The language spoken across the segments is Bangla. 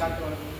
Exacto.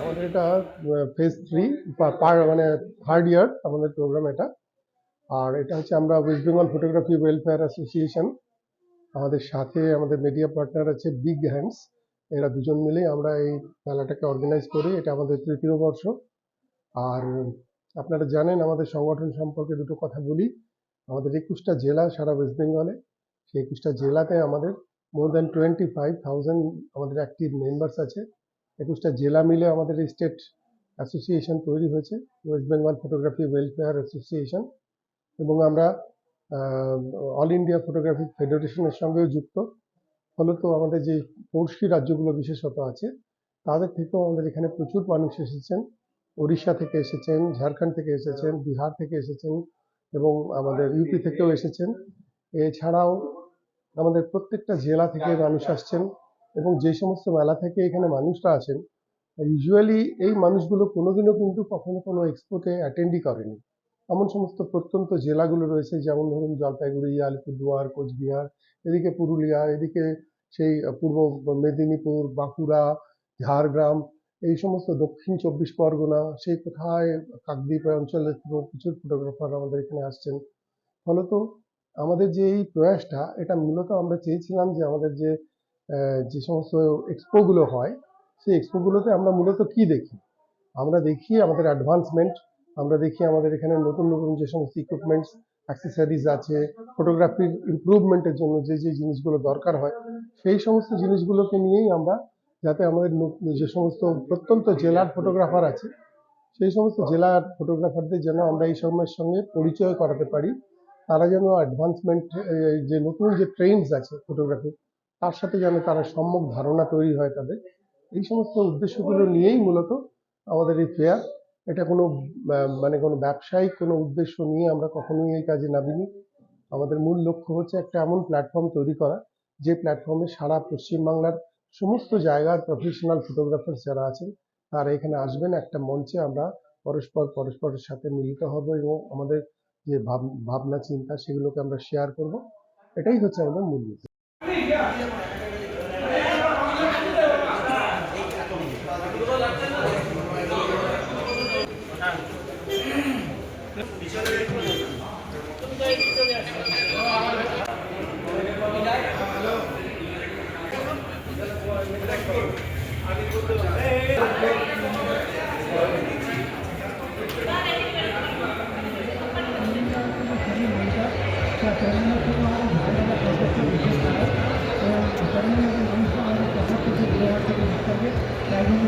আমাদের এটা ফেজ থ্রি মানে থার্ড ইয়ার আমাদের প্রোগ্রাম এটা। আর এটা হচ্ছে আমরা West Bengal photography welfare association আমাদের সাথে আমাদের মিডিয়া পার্টনার আছে বিগ হ্যান্ডস এরা দুজন মিলেই আমরা এই মেলাটাকে অর্গানাইজ করি, এটা আমাদের তৃতীয় বর্ষ। আর আপনারা জানেন, আমাদের সংগঠন সম্পর্কে দুটো কথা বলি। আমাদের একুশটা জেলা সারা ওয়েস্ট বেঙ্গলে সেই একুশটা জেলাতে আমাদের more than twenty five thousand আমাদের অ্যাক্টিভ মেম্বার্স আছে। একুশটা জেলা মিলে আমাদের স্টেট অ্যাসোসিয়েশন তৈরি হয়েছে West Bengal photography welfare association এবং আমরা অল ইন্ডিয়া ফটোগ্রাফি ফেডারেশনের সঙ্গেও যুক্ত। ফলত আমাদের যে পড়শি রাজ্যগুলো বিশেষত আছে, তাদের থেকেও আমাদের এখানে প্রচুর মানুষ এসেছেন। উড়িষ্যা থেকে এসেছেন, ঝাড়খণ্ড থেকে এসেছেন, বিহার থেকে এসেছেন এবং আমাদের ইউপি থেকেও এসেছেন। এছাড়াও আমাদের প্রত্যেকটা জেলা থেকে মানুষ আসছেন। এবং যে সমস্ত মেলা থেকে এখানে মানুষরা আসেন ইউজুয়ালি এই মানুষগুলো কোনোদিনও কিন্তু কখনো কোনো এক্সপোতে অ্যাটেন্ডই করেনি। এমন সমস্ত প্রত্যন্ত জেলাগুলো রয়েছে, যেমন ধরুন জলপাইগুড়ি, আলিপুরদুয়ার, কোচবিহার, এদিকে পুরুলিয়া, এদিকে সেই পূর্ব মেদিনীপুর, বাঁকুড়া, ঝাড়গ্রাম, এই সমস্ত দক্ষিণ চব্বিশ পরগনা, সেই কোথায় কাকদ্বীপ অঞ্চলের প্রচুর ফটোগ্রাফার আমাদের এখানে আসছেন। ফলত আমাদের যে এই প্রয়াসটা, এটা মূলত আমরা চেয়েছিলাম যে আমাদের যে যে সমস্ত এক্সপোগুলো হয়, সেই এক্সপোগুলোতে আমরা মূলত কি দেখি? আমরা দেখি আমাদের অ্যাডভান্সমেন্ট আমরা দেখি আমাদের এখানে নতুন নতুন যে সমস্ত ইকুইপমেন্টস অ্যাক্সেসরিজ আছে ফটোগ্রাফির ইমপ্রুভমেন্টের জন্য যে যে জিনিসগুলো দরকার হয়, সেই সমস্ত জিনিসগুলোকে নিয়েই আমরা যাতে আমাদের যে সমস্ত প্রত্যন্ত জেলার ফটোগ্রাফার আছে, সেই সমস্ত জেলার ফটোগ্রাফারদের যেন আমরা এই সময়ের সঙ্গে পরিচয় করাতে পারি, তারা যেন অ্যাডভান্সমেন্ট যে নতুন যে ট্রেন্ডস আছে ফটোগ্রাফি তার সাথে যেন তারা সম্যক ধারণা তৈরি হয় তাদের। এই সমস্ত উদ্দেশ্যগুলো নিয়েই মূলত আমাদের এই ফেয়ার। এটা কোনো মানে কোনো ব্যবসায়িক কোনো উদ্দেশ্য নিয়ে আমরা কখনোই এই কাজে নামিনি। আমাদের মূল লক্ষ্য হচ্ছে একটা এমন প্ল্যাটফর্ম তৈরি করা, যে প্ল্যাটফর্মে সারা পশ্চিমবাংলার সমস্ত জায়গার প্রফেশনাল ফটোগ্রাফার যারা আছেন, তারা এখানে আসবেন একটা মঞ্চে। আমরা পরস্পর, পরস্পরের সাথে মিলিত হব এবং আমাদের যে ভাব- ভাবনা, চিন্তা, সেগুলোকে আমরা শেয়ার করব। এটাই হচ্ছে আমাদের মূল পিছনে আমাদের মানুষকে আমাদের কথা কিছু দেওয়া থেকে রাখতে হবে তাই জন্য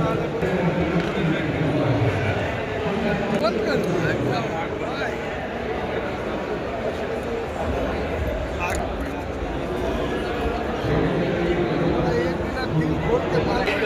উদ্দেশ্য কিশোরী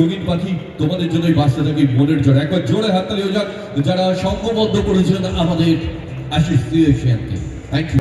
রঙিন পাখি, তোমাদের জন্যই বাঁচতে থাকি মনের জোর। একবার জোরে হাততালি হয়ে যাক, যারা সংঘবদ্ধ করেছেন আমাদের অ্যাসোসিয়েশনকে। Thank you